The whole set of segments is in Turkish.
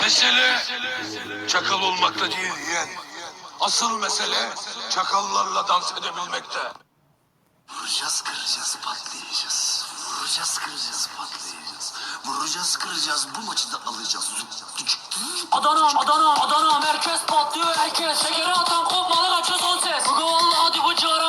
Mesele çakal olmakta değil yeğen. Asıl mesele çakallarla dans edebilmekte. Vuracağız kıracağız patlayacağız. Vuracağız kıracağız patlayacağız. Vuracağız kıracağız bu maçı da alacağız. Adana, Adana, Adana merkez patlıyor herkes Şekeri atan kopmalı kaçıyor son ses Bugü valla hadi bu ciğaramız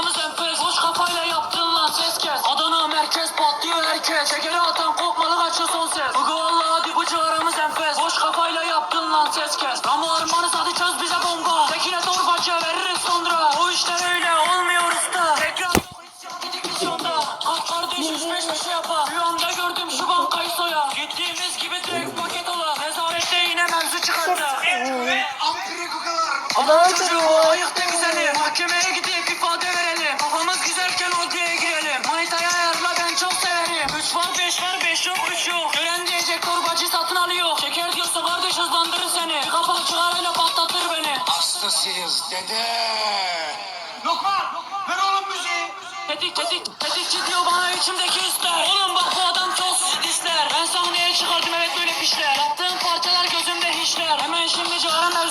yine mevzu çıkardı Adana çocuğu ayıktı güzeli. Mahkemeye gidip ifade verelim. Kafamız güzelken odaya girelim. Manitaya ayarla ben çok severim. Üç var beş var beş yok üç yok. Gören diyecek torbacı satın alıyor. Şeker diyorsa kardeş hızlandırır seni. Bir kapak çıkarayla patlatır beni. Hastasıyız dede. Lokman ver oğlum müziği. Tetik tetik tetikçi diyor bana içimdeki hisler Oğlum bak bu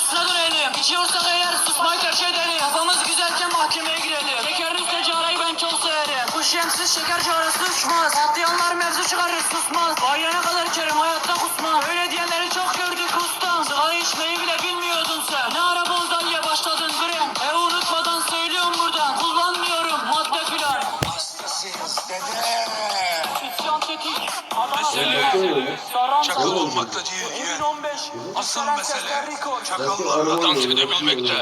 üstüne dönelim İçiyorsak eğer susmayı tercih edelim Kafamız güzelken mahkemeye girelim Şekerin üstüne civarayı ben çok severim. Bu şemsiz şeker civarası uçmaz Patlayanlar mevzu çıkarır susmaz. Bayana kadar içerim hayatta kusmam. Öyle diyenleri çakal Salı, olmakta değil. 2015. Asıl mesele çakallarla dans edebilmekte.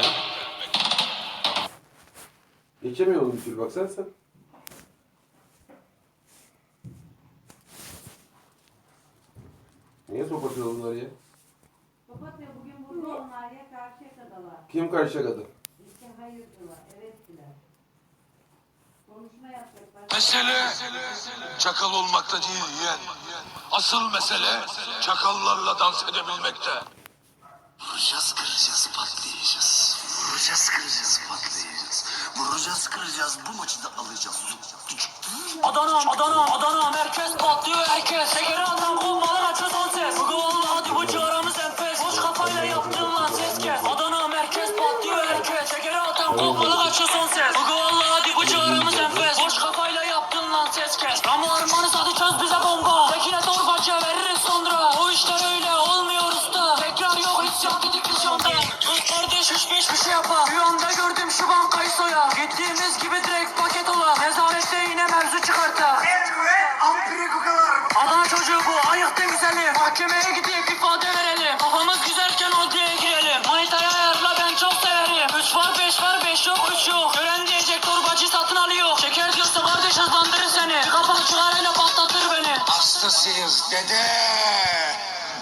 Geçemiyorum bir türlü baksana sen. Niye sopatıyorsun bunları ya? Papatya bugün burada onlar ya karşıya kadalar. Kim karşıya kadar? İşte hayırdılar. Konuşma yapacaklar. Mesele çakal olmakta değil yeğen. Asıl mesele çakallarla dans edebilmekte. Vuracağız kıracağız patlayacağız. Vuracağız kıracağız patlayacağız. Vuracağız kıracağız bu maçı da alacağız. Adana, Adana, Adana merkez patlıyor herkes Şekeri atan kopmalı kaçıyor son ses Bugü valla hadi bu ciğaramız enfes Boş kafayla yaptın lan ses kes Adana merkez patlıyor herkes Şekeri atan kopmalı kaçıyor son ses Bugü çöz bize bongo. Tekine torbacıya veririz sonra. O işler öyle olmuyor usta. Tekrar yok isyan gidik misyonda Kız kardeş üç beş bir şey yapar Rüyamda gördüm şu bankayı soya. Gittiğimiz gibi direkt paket ola. Nezarette yine mevzu çıkarta. Adana çocuğu bu. Ayıktı güzeli. Mahkemeye gidip ifade verelim. Kafamız güzelken odaya girelim. Manitaya ayarla ben çok severim. Üç var beş var beş yok üç yok Hastasıyız dede.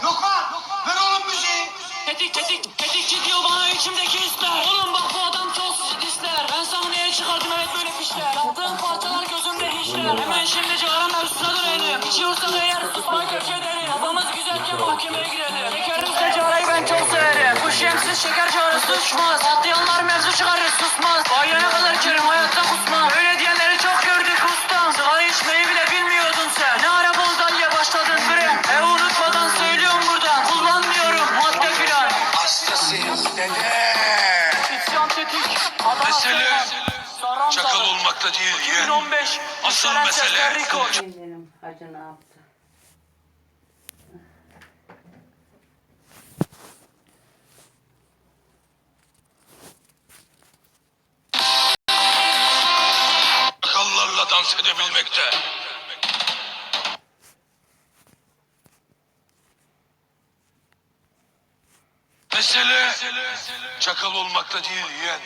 Lokman ver oğlum müziği. Tetik tetik tetikçi diyor bana içimdeki hisler. Oğlum bak bu adam çok ister Ben sahneye çıkardım? Evet böyle pişler Yaptığım parçalar gözümde hiçler. Hemen şimdi civarın üstüne dönelim. İçiyorsak eğer susmayı tercih edelim Kafamız güzelken mahkemeye girelim. Şekerin üstüne civarayı ben çok severim. Bu şemsiz şeker civarası uçmaz. Patlayanlar mevzu çıkarır susmaz. Bayana kadar içerim hayatta kusmam. Öyle Mesele çakal olmakta değil yeğen. 2015. Asıl mesele. Benim hacı ne yaptı? çakallarla dans edebilmekte. Mesele çakal olmakta değil yeğen.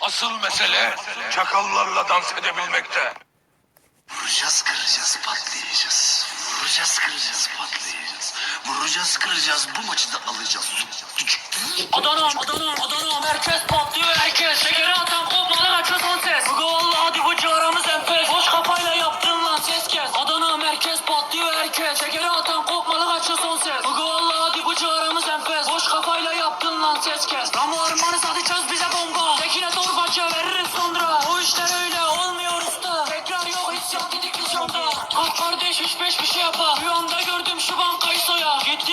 Asıl mesele çakallarla dans edebilmekte. Vuracağız kıracağız patlayacağız. Vuracağız kıracağız patlayacağız. Vuracağız kıracağız bu maçı da alacağız. Adana, Adana, Adana merkez patlıyor herkes Şekeri atan kopmalı kaçıyor son ses Bugü kardeş üç beş bir şey yapar. Rüyamda gördüm şu bankayı soya. Gitti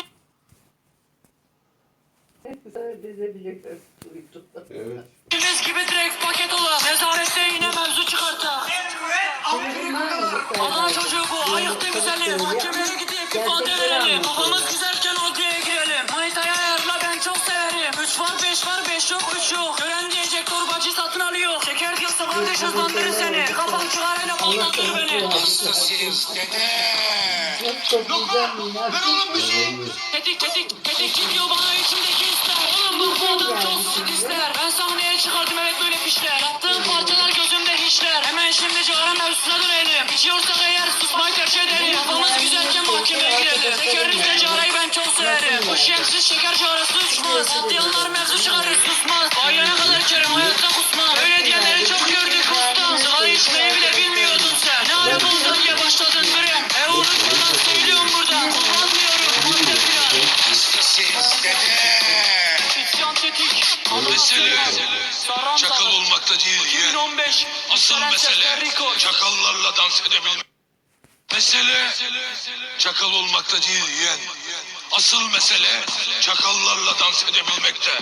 izleyebilecekler. YouTube'da. Evet. Biz gibi direkt paket olan Nezarette yine mevzu çıkarttık Adana çocuğu bu. Ayıktı güzeli Mahkemeye gidip ifade verelim. Kafamız güzelken adliyeye girelim. Manitaya ayarla ben çok severim. 3 var 5 var 5 yok 3 yok kardeş hızlandırır seni Kafam çıkarıyla patlatır beni Hastasıyız dede. Güzel minnak. Tetik tetik tetik gidiyor bana içimdeki hisler Oğlum bu adam çok ister Ben sahneye çıkardım evet böyle pişler Yaptığım parçalar gözümde hiçler Hemen şimdi ciğerin mevzusuna dönelim İçiyorsak eğer susmayı tercih ederim Kafamız güzelken mahkemeye girelim Şekerimizde ciğerayı ben çok severim Bu şeker ciğerası uçmaz Patlayanlar mevzu çıkarır susmaz Bayana kadar kerim hayatta çakal olmakta değil yeğen. 2015. Asıl mesele çakallarla dans edebilmek. Mesele çakal olmakta değil yeğen. Asıl mesele çakallarla dans edebilmekte.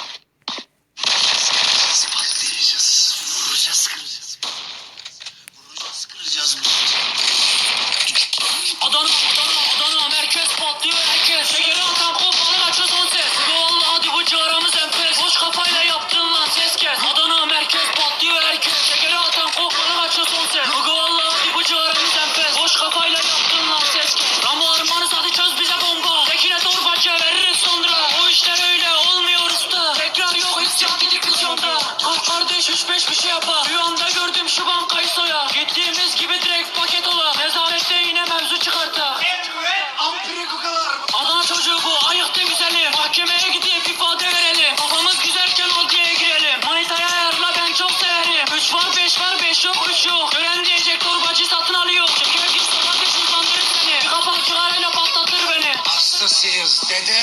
Hastasıyız dede.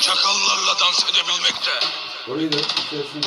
Çakallarla dans edebilmekte. Orayı da içerisinde.